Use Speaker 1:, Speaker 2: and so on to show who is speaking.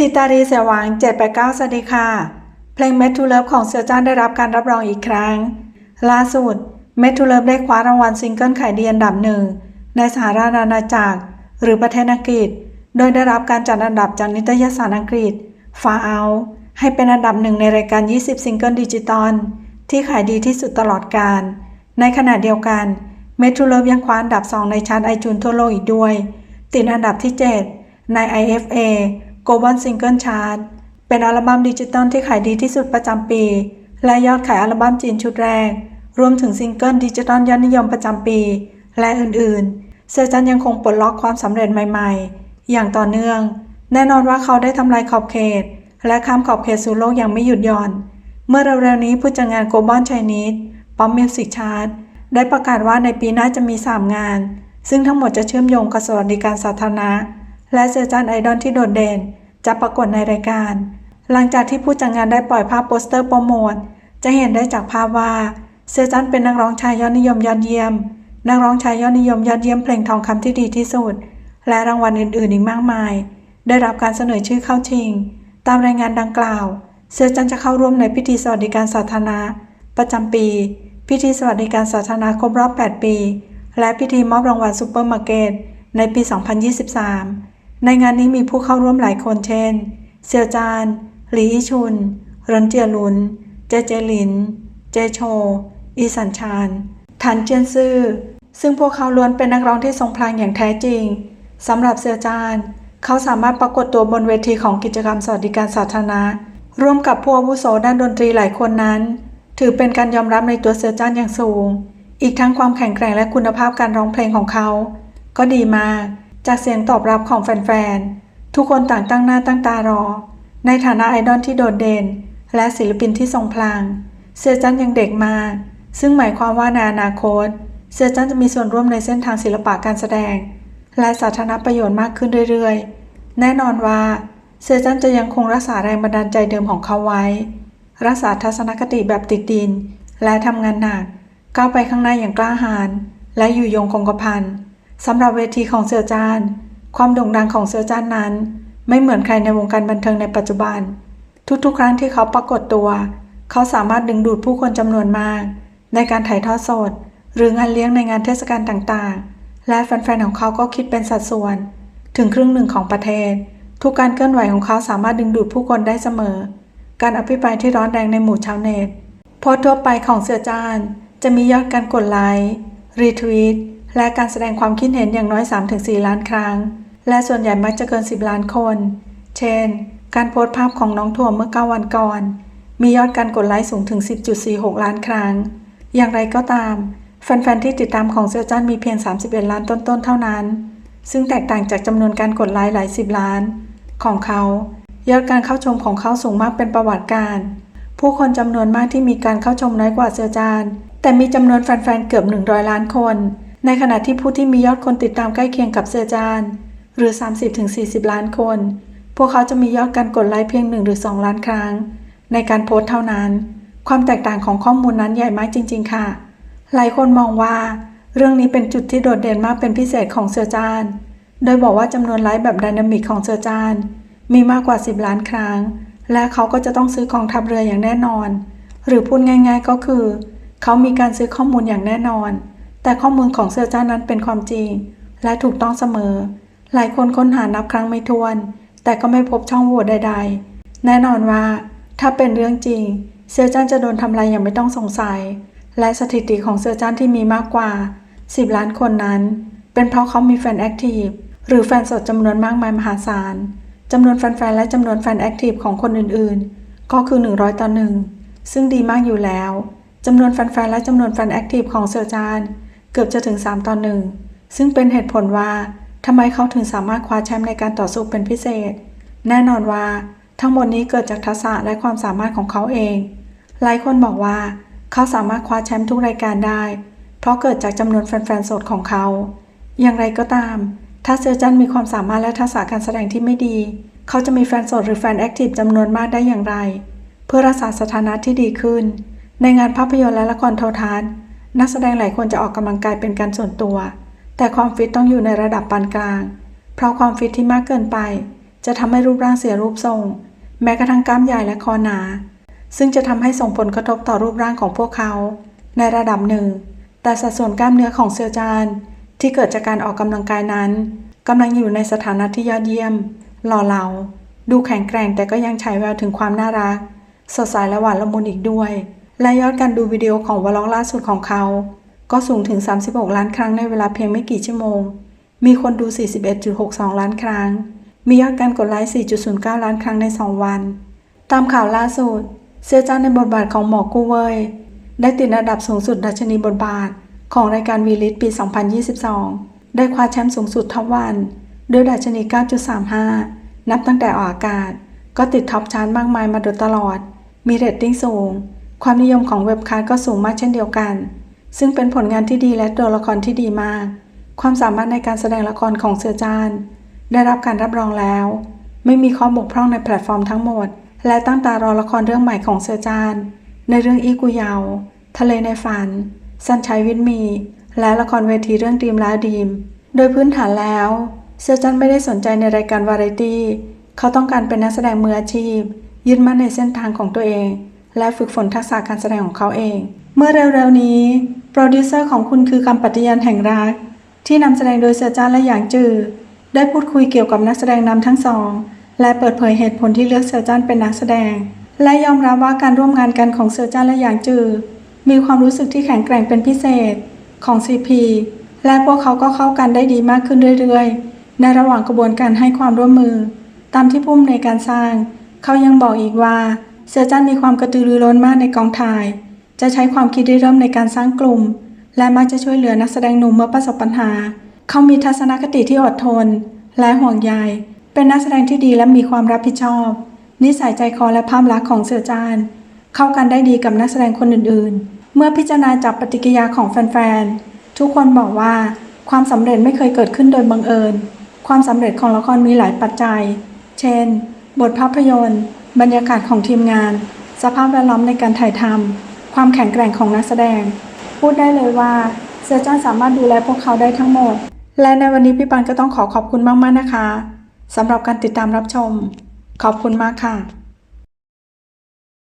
Speaker 1: ทิตารีเสียหวัง789 สวัสดีค่ะ เพลง Met to Love ของเสือจ้านได้รับการรับรองอีกครั้ง ล่าสุด Met to Love ได้คว้ารางวัลซิงเกิลขายดีอันดับหนึ่ง ในสหราชอาณาจักร หรือประเทศอังกฤษ โดยได้รับการจัดอันดับจากนิตยสารอังกฤษ Far Out ให้เป็นอันดับหนึ่งในรายการ 20 ซิงเกิลดิจิตอลที่ขายดีที่สุดตลอดกาลในขณะเดียวกัน Met to Love ยังคว้าอันดับ 2 ในชาร์ตไอจูนทั่วโลกอีกด้วย ติดอันดับที่ 7 ใน IFA Global Single Chart เป็นอัลบั้มดิจิตอลที่ขายดีที่สุดประจำปี และยอดขายอัลบั้มจีนชุดแรก รวมถึงซิงเกิลดิจิตอลยอดนิยมประจำปี และอื่นๆ เซอร์จันยังคงปลดล็อกความสำเร็จใหม่ๆ อย่างต่อเนื่อง แน่นอนว่าเขาได้ทำลายขอบเขต และข้ามขอบเขตสู่โลกอย่างไม่หยุดหย่อน เมื่อเร็วๆนี้ผู้จัดงาน Global Chinese Pop Music Chart ได้ประกาศว่าในปีหน้าจะมี 3 งาน ซึ่งทั้งหมดจะเชื่อมโยงกับสวัสดิการสาธารณะ และเซอร์จันไอดอลที่โดดเด่น จะปรากฏในรายการ หลังจากที่ผู้จัดงานได้ปล่อยภาพโปสเตอร์โปรโมทจะเห็นได้จากภาพว่าเซอร์จันเป็นนักร้องชายยอดนิยมยอดเยี่ยม นักร้องชายยอดนิยมยอดเยี่ยมเพลงทองคำที่ดีที่สุด และรางวัลอื่นๆอีกมากมาย ได้รับการเสนอชื่อเข้าชิง ตามรายงานดังกล่าวเซอร์จันจะเข้าร่วมในพิธีสวัสดิการสาธารณะประจำปี พิธีสวัสดิการสาธารณะครบรอบ 8 ปี และพิธีมอบรางวัลซูเปอร์มาร์เก็ตในปี 2023 ในงานนี้มีผู้เข้าร่วมหลายคนเช่น เซียวจาน หลีอิชุนรินเจียลุน เจเจลิน เจโช อีสันชานทันเจียนซื่อ ซึ่งพวกเขาล้วนเป็นนักร้องที่ทรงพลังอย่างแท้จริงสำหรับเซียวจาน เขาสามารถปรากฏตัวบนเวทีของกิจกรรมสวัสดิการสาธารณะ ร่วมกับผู้อาวุโสด้านดนตรีหลายคนนั้น ถือเป็นการยอมรับในตัวเซียวจานอย่างสูง อีกทั้งความแข็งแกร่งและคุณภาพการร้องเพลงของเขา ก็ดีมาก จากเสียงตอบรับของแฟนๆ ทุกคนต่างตั้งหน้าตั้งตารอ ในฐานะไอดอลที่โดดเด่น และศิลปินที่ทรงพลัง เซียจันยังเด็กมาก ซึ่งหมายความว่าในอนาคต เซียจันจะมีส่วนร่วมในเส้นทางศิลปะการแสดง และสาธารณประโยชน์มากขึ้นเรื่อยๆ แน่นอนว่า เซียจันจะยังคงรักษาแรงบันดาลใจเดิมของเขาไว้ รักษาทัศนคติแบบติดดิน และทำงานหนักก้าวไปข้างหน้าอย่างกล้าหาญและอยู่ยงคงกระพัน สำหรับเวทีของเสือจาน ความโด่งดังของเสือจานนั้น ไม่เหมือนใครในวงการบันเทิงในปัจจุบัน ทุกๆ ครั้งที่เขาปรากฏตัว เขาสามารถดึงดูดผู้คนจำนวนมาก ในการถ่ายทอดสด หรืองานเลี้ยงในงานเทศกาลต่างๆ และแฟนๆ ของเขาก็คิดเป็นสัดส่วน ถึงครึ่งหนึ่งของประเทศ ทุกการเคลื่อนไหวของเขาสามารถดึงดูดผู้คนได้เสมอ การอภิปรายที่ร้อนแรงในหมู่ชาวเน็ตโพสต์ทั่วไปของเสือจานจะมียอดการกดไลค์รีทวีต และการแสดงความคิดเห็นอย่างน้อย 3-4 ล้านครั้ง และส่วนใหญ่มักจะเกิน 10 ล้านคน เช่น การโพสต์ภาพของน้องถั่วเมื่อ 9 วันก่อน มียอดการกดไลค์สูงถึง 10.46 ล้านครั้ง อย่างไรก็ตาม แฟนๆ ที่ติดตามของเซียวจันมีเพียง 31 ล้านต้นๆ เท่านั้น ซึ่งแตกต่างจากจำนวนการกดไลค์หลายสิบล้าน ของเขา ยอดการเข้าชมของเขาสูงมากเป็นประวัติการณ์ผู้คนจำนวนมากที่มีการเข้าชมน้อยกว่าเซียวจาน แต่มีจำนวนแฟนๆ เกือบ 100 ล้านคน ในขณะที่ผู้ที่มียอดคนติดตามใกล้เคียงกับเซจาน หรือ 30-40 ล้านคน พวกเขาจะมียอดการกดไลค์เพียง 1 หรือ 2 ล้านครั้ง ในการโพสต์เท่านั้น ความแตกต่างของข้อมูลนั้นใหญ่มากจริง ๆ ค่ะ หลายคนมองว่า เรื่องนี้เป็นจุดที่โดดเด่นมากเป็นพิเศษของเซียวจาน โดยบอกว่าจำนวนไลค์แบบไดนามิกของเซียวจาน มีมากกว่า 10 ล้านครั้ง และเขาก็จะต้องซื้อกองทัพเรืออย่างแน่นอน หรือพูดง่าย ๆ ก็คือ เขามีการซื้อข้อมูลอย่างแน่นอน แต่ข้อมูลของเซียวจ้านั้นเป็นความจริง และถูกต้องเสมอ หลายคนค้นหานับครั้งไม่ถ้วน แต่ก็ไม่พบช่องโหว่ใด ๆ แน่นอนว่า ถ้าเป็นเรื่องจริง เซียวจ้านจะโดนทำลายอย่างไม่ต้องสงสัย และสถิติของเซียวจ้านที่มีมากกว่า 10 ล้านคนนั้น เป็นเพราะเขามีแฟนแอคทีฟหรือแฟนสดจำนวนมากมายมหาศาลจำนวนแฟนๆและจำนวนแฟนแอคทีฟของคนอื่นๆ ก็คือ 100 ต่อหนึ่งซึ่งดีมากอยู่แล้วจำนวนแฟนๆและจำนวนแฟนแอคทีฟของเซอร์จาน เกือบจะถึง 3 ต่อหนึ่งซึ่งเป็นเหตุผลว่าทำไมเขาถึงสามารถคว้าแชมป์ในการต่อสู้เป็นพิเศษ แน่นอนว่าทั้งหมดนี้เกิดจากทักษะและความสามารถของเขาเอง หลายคนบอกว่า เขาสามารถคว้าแชมป์ทุกรายการได้ เพราะเกิดจากจำนวนแฟนๆสดของเขา อย่างไรก็ตาม ถ้าเซอร์จันมีความสามารถและทักษะการแสดงที่ไม่ดี เขาจะมีแฟนสดหรือแฟนแอคทีฟจำนวนมากได้อย่างไร เพื่อรักษาสถานะที่ดีขึ้น ในงานภาพยนตร์และละครโทรทัศน์ นักแสดงหลายคนจะออกกำลังกายเป็นการส่วนตัว แต่ความฟิตต้องอยู่ในระดับปานกลาง เพราะความฟิตที่มากเกินไป จะทำให้รูปร่างเสียรูปทรง แม้กระทั่งกล้ามใหญ่และคอหนา ซึ่งจะทำให้ส่งผลกระทบต่อรูปร่างของพวกเขา ในระดับหนึ่ง แต่สัดส่วนกล้ามเนื้อของเซียวจานที่เกิดจากการออกกำลังกายนั้นกำลังอยู่ในสถานะที่ยอดเยี่ยม หล่อเหลา ดูแข็งแกร่งแต่ก็ยังฉายแววถึงความน่ารัก สดใสและหวานละมุนอีกด้วย และยอดการดูวิดีโอของวอลล็อกล่าสุดของเขา ก็สูงถึง 36 ล้านครั้งในเวลาเพียงไม่กี่ชั่วโมง มีคนดู 41.62 ล้านครั้ง มียอดการกดไลค์ 4.09 ล้านครั้งใน 2 วัน ตามข่าวล่าสุด เซียจ้าในบทบาทของหมอกู้เวยได้ติดอันดับสูงสุดดัชนีบทบาท ของรายการวีลิตปี 2022 ได้คว้าแชมป์สูงสุดทั้งวัน ด้วยดัชนี 9.35 นับตั้งแต่ออกอากาศ ก็ติดท็อปชาร์ตมากมายมาโดยตลอด มีเรตติ้งสูง ความนิยมของเว็บคาร์ก็สูงมากเช่นเดียวกัน ซึ่งเป็นผลงานที่ดีและตัวละครที่ดีมาก ความสามารถในการแสดงละครของเสือจานได้รับการรับรองแล้ว ไม่มีข้อบกพร่องในแพลตฟอร์มทั้งหมด และตั้งตารอละครเรื่องใหม่ของเสือจานในเรื่องอีกุยาวทะเลในฝัน สันชัยวิทมี และละครเวทีเรื่องดีมและดีม โดยพื้นฐานแล้วเสือจันไม่ได้สนใจในรายการวาไรตี้ เขาต้องการเป็นนักแสดงมืออาชีพ ยึดมั่นในเส้นทางของตัวเอง และฝึกฝนทักษะการแสดงของเขาเอง เมื่อเร็วๆนี้ โปรดิวเซอร์ของคุณคือคำปฏิญาณแห่งรัก ที่นำแสดงโดยเสือจานและหยางจือ ได้พูดคุยเกี่ยวกับนักแสดงนำทั้งสอง และเปิดเผยเหตุผลที่เลือกเสือจานเป็นนักแสดง และยอมรับว่าการร่วมงานกันของเสือจานและหยางจือ มีความรู้สึกที่แข็งแกร่งเป็นพิเศษของ CP และพวกเขาก็เข้ากันได้ดีมากขึ้นเรื่อยๆ ในระหว่างกระบวนการให้ความร่วมมือ ตามที่พุ่มในการสร้าง เขายังบอกอีกว่า เสือจันมีความกระตือรือร้นมากในกองถ่าย จะใช้ความคิดริเริ่มในการสร้างกลุ่ม และมักจะช่วยเหลือนักแสดงหนุ่มเมื่อประสบปัญหา เขามีทัศนคติที่อดทน และห่วงใย เป็นนักแสดงที่ดีและมีความรับผิดชอบ นิสัยใจคอและภาพลักษณ์ของเสือจานเข้ากันได้ดีกับนักแสดงคนอื่นๆ เมื่อพิจารณาจากปฏิกิริยาของแฟนๆ ทุกคนบอกว่าความสำเร็จไม่เคยเกิดขึ้นโดยบังเอิญ ความสำเร็จของละครมีหลายปัจจัย เช่น บทภาพยนตร์ บรรยากาศของทีมงาน สภาพแวดล้อมในการถ่ายทำความแข็งแกร่งของนักแสดง พูดได้เลยว่าเสือจ้าสามารถดูแลพวกเขาได้ทั้งหมด และในวันนี้พี่ปันก็ต้องขอขอบคุณมากๆนะคะสำหรับการติดตามรับชม ขอบคุณมากค่ะ